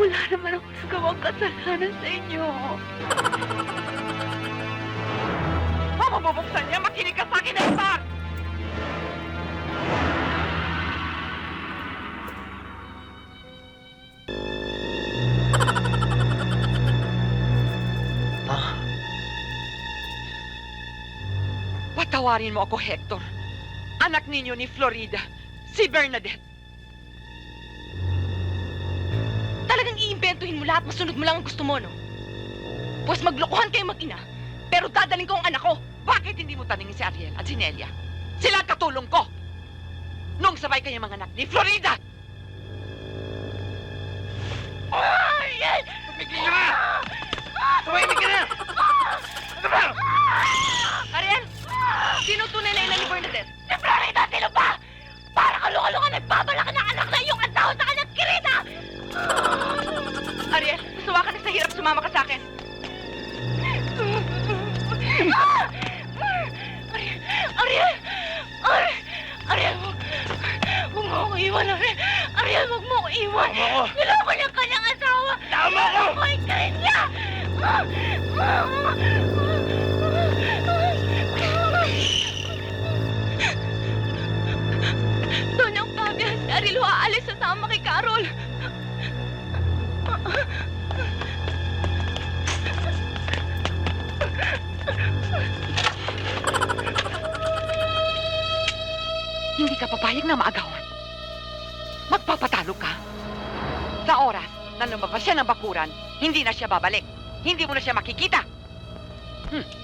Wala naman ako nagawang kasalanan sa inyo. Mapapabuksan niya, makinig ka sa akin! Ma, Patawarin mo ako, Hector. Anak ninyo ni Florida, si Bernadette. Mo lahat, masunod mo lang ang gusto mo, no? Pues maglokohan kayo mag-ina, pero dadaling ko ang anak ko. Bakit hindi mo taningin si Ariel at si Nelia? Sila ang katulong ko! Nung sabay kayo mga anak ni Florida! Hirap, sumama ka sa akin. Ariel! Ariel! Ariel! Ariel, wag, wag mo ako iwan, Ariel! Ariel, wag mo ako iwan! Tama ko! Niloko niya kanyang asawa! Tama ko! Niloko ang karin niya! Donyang Fabian, si Arilo aalis sa sama kay Carol. Hindi ka papayag na maagawan. Magpapatalo ka. Sa oras na lumabas siya ng bakuran, hindi na siya babalik. Hindi mo na siya makikita. Hmm.